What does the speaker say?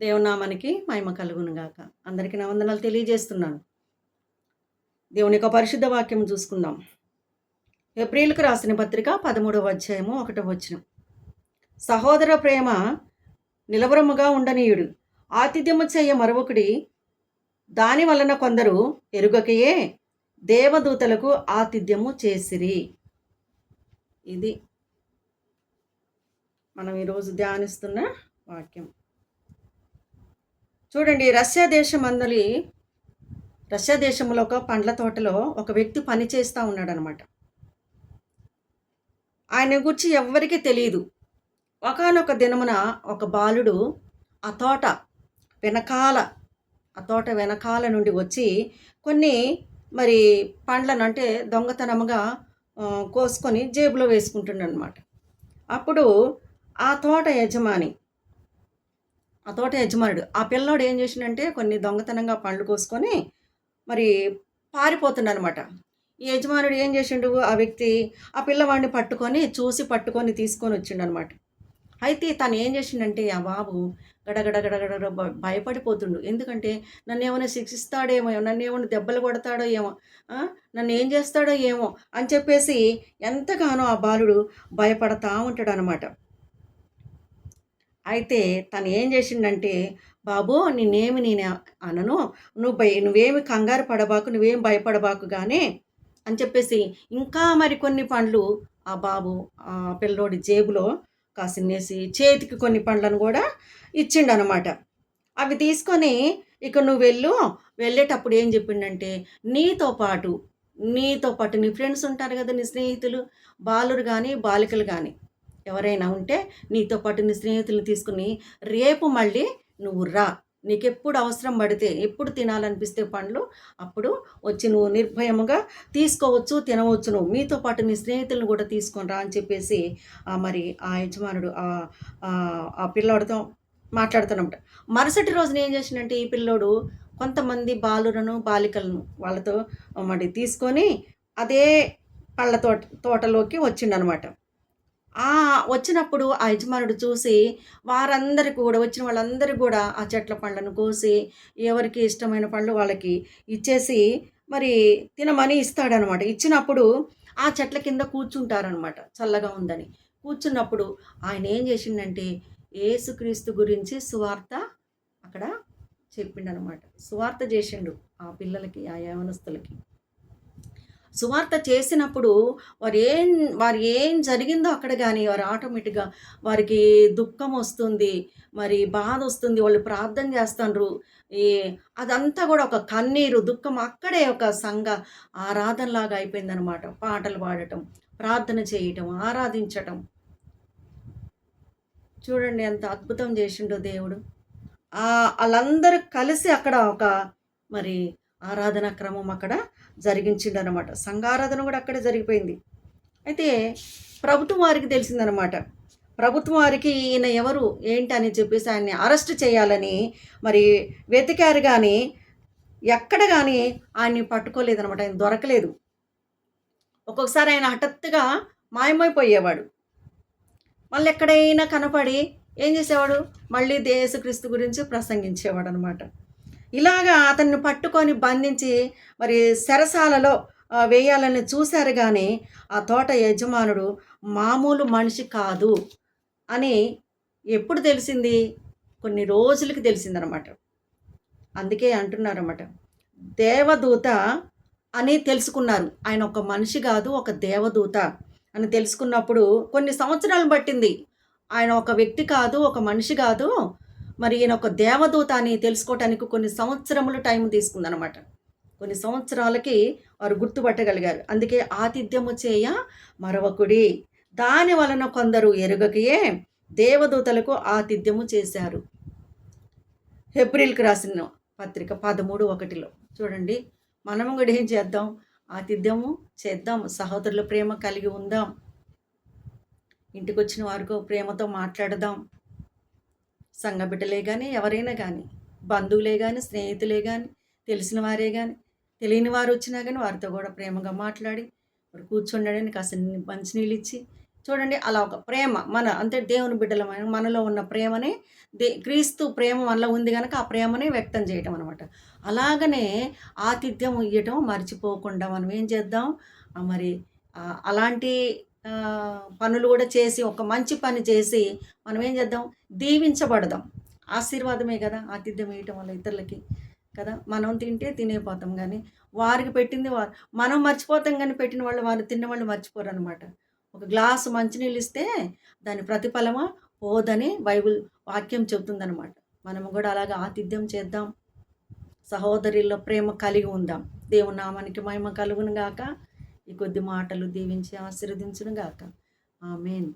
దేవునామానికి మహిమ కలుగునుగాక అందరికీ నా వందనాలు తెలియజేస్తున్నాను. దేవుని యొక్క పరిశుద్ధ వాక్యం చూసుకుందాం. ఏప్రిల్కు రాసిన పత్రిక పదమూడవ అధ్యాయము ఒకటవ వచ్చిన సహోదర ప్రేమ నిలవరముగా ఉండనీయుడు. ఆతిథ్యము చేయ మరొకడి దాని వలన కొందరు ఎరుగకయే దేవదూతలకు ఆతిథ్యము చేసిరి. ఇది మనం ఈరోజు ధ్యానిస్తున్న వాక్యం. చూడండి రష్యా దేశం అందలి రష్యా దేశంలో ఒక పండ్ల తోటలో ఒక వ్యక్తి పని చేస్తూ ఉన్నాడనమాట. ఆయన గురించి ఎవ్వరికీ తెలియదు ఒకనొక దినమున ఒక బాలుడు ఆ తోట వెనకాల ఆ తోట వెనకాల నుండి వచ్చి కొన్ని మరి పండ్లను అంటే దొంగతనముగా కోసుకొని జేబులో వేసుకుంటున్నాడు అనమాట అప్పుడు ఆ తోట యజమాని ఆ తోట యజమానుడు. ఆ పిల్లోడు ఏం చేసిండంటే కొన్ని దొంగతనంగా పండ్లు కోసుకొని మరి పారిపోతుండనమాట. ఈ యజమానుడు ఏం చేసిండు? ఆ వ్యక్తి ఆ పిల్లవాడిని పట్టుకొని చూసి పట్టుకొని తీసుకొని వచ్చిండు అనమాట అయితే తను ఏం చేసిండంటే ఆ బాబు గడగడ గడగడ భయపడిపోతుండు. ఎందుకంటే నన్ను ఏమైనా శిక్షిస్తాడేమో నన్ను ఏమైనా దెబ్బలు కొడతాడో ఏమో నన్ను ఏం చేస్తాడో ఏమో అని చెప్పేసి ఎంతగానో ఆ బాలుడు భయపడతా ఉంటాడు అనమాట అయితే తను ఏం చేసిండంటే బాబు నేనేమి నేను అనను. నువ్వు భయ నువ్వేమి కంగారు పడబాకు నువ్వేం భయపడబాకు కానీ అని చెప్పేసి ఇంకా మరికొన్ని పండ్లు ఆ బాబు ఆ పిల్లోడి జేబులో కాసినేసి చేతికి కొన్ని పండ్లను కూడా ఇచ్చిండు అనమాట అవి తీసుకొని ఇక నువ్వు వెళ్ళు. వెళ్ళేటప్పుడు ఏం చెప్పిండంటే నీతో పాటు నీతో పాటు నీ ఫ్రెండ్స్ ఉంటారు కదా నీ స్నేహితులు బాలురు కానీ బాలికలు కానీ ఎవరైనా ఉంటే నీతో పాటు నీ స్నేహితులను తీసుకుని రేపు మళ్ళీ నువ్వు రా. నీకు ఎప్పుడు అవసరం పడితే ఎప్పుడు తినాలనిపిస్తే పండ్లు అప్పుడు వచ్చి నువ్వు నిర్భయముగా తీసుకోవచ్చు తినవచ్చు. నువ్వు మీతో పాటు నీ స్నేహితులను కూడా తీసుకొని రా అని చెప్పేసి మరి ఆ యజమానుడు ఆ ఆ పిల్లోడితో మాట్లాడుతున్నమాట. మరుసటి రోజున ఏం చేసిందంటే ఈ పిల్లోడు కొంతమంది బాలులను బాలికలను వాళ్ళతో మరి తీసుకొని అదే పళ్ళ తోట తోటలోకి వచ్చిండనమాట. ఆ వచ్చినప్పుడు ఆ యజమానుడు చూసి వారందరికీ కూడా వచ్చిన వాళ్ళందరికీ కూడా ఆ చెట్ల పండ్లను కోసి ఎవరికి ఇష్టమైన పళ్ళు వాళ్ళకి ఇచ్చేసి మరి తినమని ఇస్తాడనమాట. ఇచ్చినప్పుడు ఆ చెట్ల కింద కూర్చుంటారనమాట చల్లగా ఉందని. కూర్చున్నప్పుడు ఆయన ఏం చేసిండంటే ఏసుక్రీస్తు గురించి సువార్త అక్కడ చెప్పిండనమాట. సువార్త చేసిండు ఆ పిల్లలకి ఆ యవనస్తులకి. సువార్త చేసినప్పుడు వారు ఏం వారు ఏం జరిగిందో అక్కడ కానీ వారు ఆటోమేటిక్గా వారికి దుఃఖం వస్తుంది మరి బాధ వస్తుంది వాళ్ళు ప్రార్థన చేస్తారు ఈ అదంతా కూడా ఒక కన్నీరు దుఃఖం అక్కడే ఒక సంఘ ఆరాధనలాగా అయిపోయిందనమాట పాటలు పాడటం ప్రార్థన చేయటం ఆరాధించటం. చూడండి ఎంత అద్భుతం చేసిండో దేవుడు. వాళ్ళందరూ కలిసి అక్కడ ఒక మరి ఆరాధన క్రమం అక్కడ జరిగించిందనమాట సంఘారాధన కూడా అక్కడే జరిగిపోయింది. అయితే ప్రభుత్వం వారికి తెలిసిందనమాట. ప్రభుత్వం వారికి ఈయన ఎవరు ఏంటి అని చెప్పేసి ఆయన్ని అరెస్ట్ చేయాలని మరి వెతికారు కానీ ఎక్కడ కానీ ఆయన్ని పట్టుకోలేదనమాట. ఆయన దొరకలేదు. ఒక్కొక్కసారి ఆయన హఠాత్తుగా మాయమైపోయేవాడు. మళ్ళీ ఎక్కడైనా కనపడి ఏం చేసేవాడు? మళ్ళీ దేశక్రీస్తు గురించి ప్రసంగించేవాడు అనమాట ఇలాగా అతన్ని పట్టుకొని బంధించి మరి సెరసాలలో వేయాలని చూశారు కానీ ఆ తోట యజమానుడు మామూలు మనిషి కాదు అని ఎప్పుడు తెలిసింది? కొన్ని రోజులకి తెలిసిందనమాట. అందుకే అంటున్నారన్నమాట దేవదూత అని తెలుసుకున్నారు. ఆయన ఒక మనిషి కాదు ఒక దేవదూత అని తెలుసుకున్నప్పుడు కొన్ని సంవత్సరాలు పట్టింది. ఆయన ఒక వ్యక్తి కాదు ఒక మనిషి కాదు మరి ఈయన ఒక దేవదూత అని తెలుసుకోవటానికి కొన్ని సంవత్సరములు టైం తీసుకుందనమాట కొన్ని సంవత్సరాలకి వారు గుర్తుపట్టగలిగారు. అందుకే ఆతిథ్యము చేయ మరవకుడి. దాని వలన కొందరు ఎరుగకయే దేవదూతలకు ఆతిథ్యము చేశారు. ఏప్రిల్కి రాసిన పత్రిక పదమూడు ఒకటిలో. చూడండి మనం కూడా ఏం చేద్దాం? ఆతిథ్యము చేద్దాం. సహోదరుల ప్రేమ కలిగి ఉందాం. ఇంటికి వచ్చిన వారితో ప్రేమతో మాట్లాడదాం. సంఘబిడ్డలే కానీ ఎవరైనా కానీ బంధువులే కానీ స్నేహితులే కానీ తెలిసిన వారే కానీ తెలియని వారు వచ్చినా కానీ వారితో కూడా ప్రేమగా మాట్లాడి వారు కూర్చుండడానికి కాస్త మంచినీళ్ళు ఇచ్చి చూడండి అలా ఒక ప్రేమ మన అంటే దేవుని బిడ్డలమైన మనలో ఉన్న ప్రేమనే దే క్రీస్తు ప్రేమ మనలో ఉంది కనుక ఆ ప్రేమనే వ్యక్తం చేయటం అనమాట అలాగనే ఆతిథ్యం ఇవ్వటం మర్చిపోకుండా మనం ఏం చేద్దాం? మరి అలాంటి పనులు కూడా చేసి ఒక మంచి పని చేసి మనం ఏం చేద్దాం? దీవించబడదాం. ఆశీర్వాదమే కదా ఆతిథ్యం వేయటం వల్ల ఇతరులకి కదా? మనం తింటే తినేపోతాం కానీ వారికి పెట్టింది వారు. మనం మర్చిపోతాం కానీ పెట్టిన వాళ్ళు వారు తిన్న వాళ్ళు మర్చిపోరు అనమాట ఒక గ్లాసు మంచినీళ్ళు ఇస్తే దాని ప్రతిఫలమా? పోదని బైబిల్ వాక్యం చెబుతుందనమాట మనము కూడా అలాగే ఆతిథ్యం చేద్దాం. సహోదరుల్లో ప్రేమ కలిగి ఉందాం. దేవునామానికి మహిమ కలుగును గాక ఈ కొద్ది మాటలు దీవించి ఆశీర్వదించును గాక. ఆమెన్.